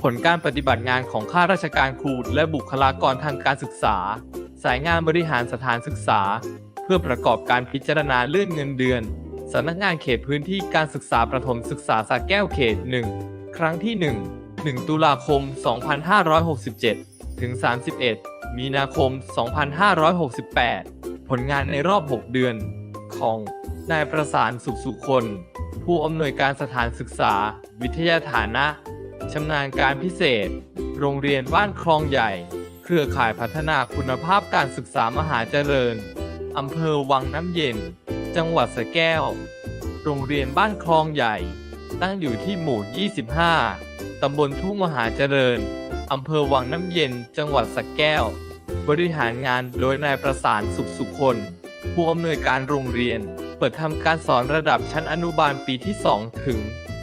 ผลการปฏิบัติงานของข้าราชการครูและบุคลากรทางการศึกษา สายงานบริหารสถานศึกษา เพื่อประกอบการพิจารณาเลื่อนเงินเดือนสำนักงานเขตพื้นที่การศึกษาประถมศึกษาสระแก้วเขต 1 ครั้งที่ 1 1 ตุลาคม 2567 ถึง 31 มีนาคม 2568 ผลงานในรอบ 6 เดือน ของ นายประสานสุขสุคน ผู้อำนวยการสถานศึกษา วิทยาฐานะ ชำนาญการพิเศษ โรงเรียนบ้านคลองใหญ่ เครือข่ายพัฒนาคุณภาพการศึกษามหาเจริญ อำเภอวังน้ำเย็น จังหวัดสระแก้ว โรงเรียนบ้านคลองใหญ่ ตั้งอยู่ที่หมู่ 25 ตำบลทุ่งมหาเจริญ อำเภอวังน้ำเย็น จังหวัดสระแก้ว บริหารงานโดยนายประสานสุขสุคนผู้อำนวยการโรงเรียน เปิดทำการสอนระดับชั้นอนุบาลปีที่ 2 ถึง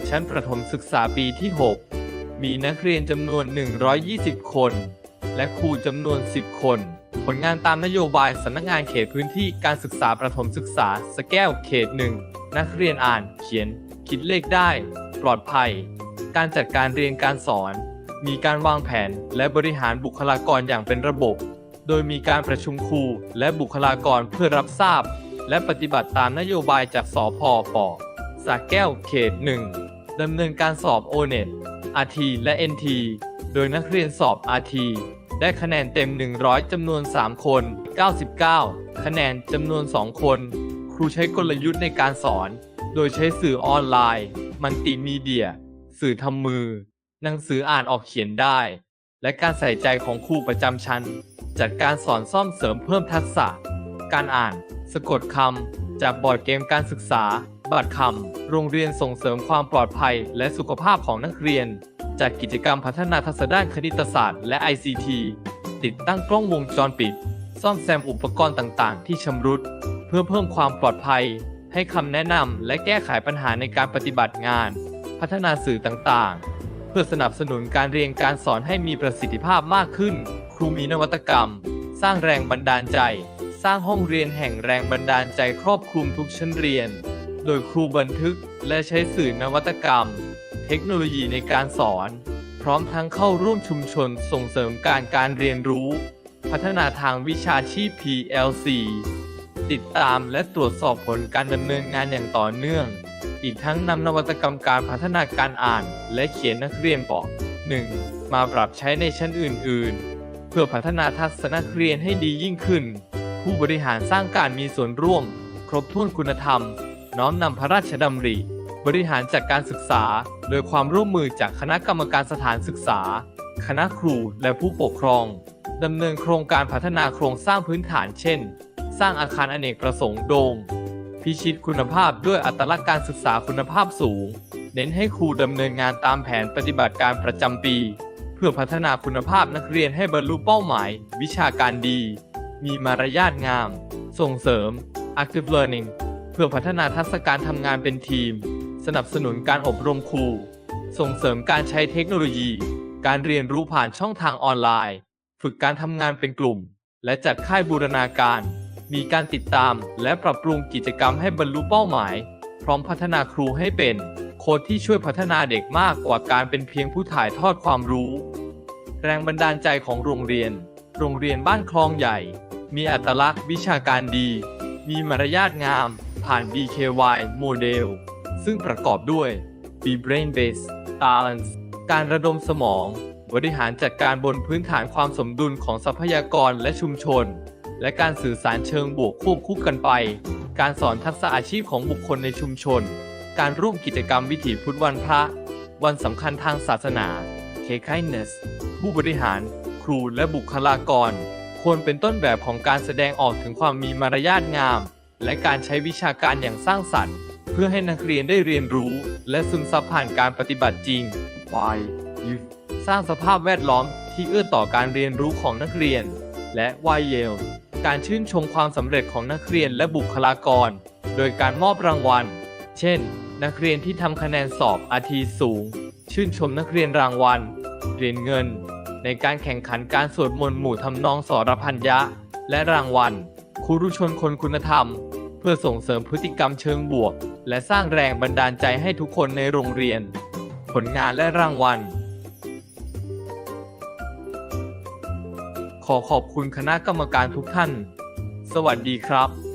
ชั้นประถมศึกษาปีที่ 6 มีนักเรียนจำนวน 120 คน และครูจำนวน 10 คน ผลงานตามนโยบายสำนักงานเขตพื้นที่การศึกษาประถมศึกษา สแก้วเขตหนึ่งนักเรียนอ่าน เขียน คิดเลขได้ ปลอดภัย การจัดการเรียนการสอน มีการวางแผนและบริหารบุคลากรอย่างเป็นระบบ โดยมีการประชุมครูและบุคลากรเพื่อรับทราบ และปฏิบัติตามนโยบายจากสพปสระแก้วเขตหนึ่งดำเนินการสอบ o n e t RT และ NT โดยนักเรียนสอบ RT ได้คะแนนเต็ม 100 จำนวน 3 คน 99 คะแนนจำนวน 2 คน ครูใช้กลยุทธ์ในการสอน โดยใช้สื่อออนไลน์ มัลติมีเดีย สื่อทำมือ หนังสืออ่านออกเขียนได้ และการใส่ใจของครูประจำชั้น จัดการสอนซ่อมเสริมเพิ่มทักษะ การอ่าน สะกดคำ จากบอร์ดเกมการศึกษา บัตรคำโรงเรียนส่งเสริมความปลอดภัย และสุขภาพของนักเรียนจัดกิจกรรมพัฒนาทักษะด้านคณิตศาสตร์และ ICT ติดตั้งกล้องวงจรปิด ซ่อมแซมอุปกรณ์ต่างๆ ที่ชำรุด เพื่อเพิ่มความปลอดภัย ให้คำแนะนำและแก้ไขปัญหาในการปฏิบัติงาน พัฒนาสื่อต่างๆ เพื่อสนับสนุนการเรียนการสอนให้มีประสิทธิภาพมากขึ้น ครูมีนวัตกรรม สร้างแรงบันดาลใจ สร้างห้องเรียนแห่งแรงบันดาลใจครอบคลุมทุกชั้นเรียน โดยครูบันทึกและใช้สื่อนวัตกรรม เทคโนโลยีในการสอน พร้อมทั้งเข้าร่วมชุมชนส่งเสริมการการเรียนรู้ พัฒนาทางวิชาชีพ PLC ติดตามและตรวจสอบผลการดำเนินงานอย่างต่อเนื่อง อีกทั้งนำนวัตกรรมการพัฒนาการอ่าน และเขียนนักเรียนป .1 มาปรับใช้ในชั้นอื่น ๆ เพื่อพัฒนาทักษะนักเรียนให้ดียิ่งขึ้น ผู้บริหารสร้างการมีส่วนร่วม ครบถ้วนคุณธรรม น้อมนำพระราชดำริ บริหารจัดการศึกษา โดยความร่วมมือจากคณะกรรมการสถานศึกษา คณะครูและผู้ปกครองดำเนินโครงการพัฒนาโครงสร้างพื้นฐานเช่น สร้างอาคารอเนกประสงค์โดม พิชิตคุณภาพด้วยอัตลักษณ์การศึกษาคุณภาพสูง เน้นให้ครูดำเนินงานตามแผนปฏิบัติการประจำปี เพื่อพัฒนาคุณภาพนักเรียนให้บรรลุเป้าหมาย วิชาการดี มีมารยาทงาม ส่งเสริม active learning พื่อพัฒนาทักษะการทำงานเป็นทีม สนับสนุนการอบรมครู ส่งเสริมการใช้เทคโนโลยี การเรียนรู้ผ่านช่องทางออนไลน์ ฝึกการทำงานเป็นกลุ่ม และจัดค่ายบูรณาการ มีการติดตามและปรับปรุงกิจกรรมให้บรรลุเป้าหมาย พร้อมพัฒนาครูให้เป็น โค้ดที่ช่วยพัฒนาเด็กมากกว่าการเป็นเพียงผู้ถ่ายทอดความรู้ แรงบันดาลใจของโรงเรียน โรงเรียนบ้านคลองใหญ่ มีอัตลักษณ์วิชาการดี มีมารยาทงาม ผ่าน BKY โมเดล ซึ่งประกอบด้วย B Brain Base Balance การระดมสมอง บริหารจัดการบนพื้นฐานความสมดุลของทรัพยากรและชุมชน และการสื่อสารเชิงบวกควบคู่กันไป การสอนทักษะอาชีพของบุคคลในชุมชน การร่วมกิจกรรมวิถีพุทธวันพระ วันสำคัญทางศาสนา K Kindness ผู้บริหาร ครูและบุคลากร ควรเป็นต้นแบบของการแสดงออกถึงความมีมารยาทงาม และการใช้วิชาการอย่างสร้างสรรค์ เพื่อให้นักเรียนได้เรียนรู้ และซึมซับผ่านการปฏิบัติจริง Why Youth สร้างสภาพแวดล้อมที่เอื้อต่อการเรียนรู้ของนักเรียน และ Why Yale การชื่นชมความสำเร็จของนักเรียนและบุคลากร โดยการมอบรางวัล เช่น นักเรียนที่ทำคะแนนสอบอาทีสูง ชื่นชมนักเรียนรางวัลเหรียญเงิน ในการแข่งขันการสวดมนต์หมู่ทำนองสรพันยะ และรางวัลครูรุชนคนคุณธรรมเพื่อส่งเสริมพฤติกรรมเชิงบวก และสร้างแรงบันดาลใจให้ทุกคนในโรงเรียน ผลงานและรางวัล ขอขอบคุณคณะกรรมการทุกท่าน สวัสดีครับ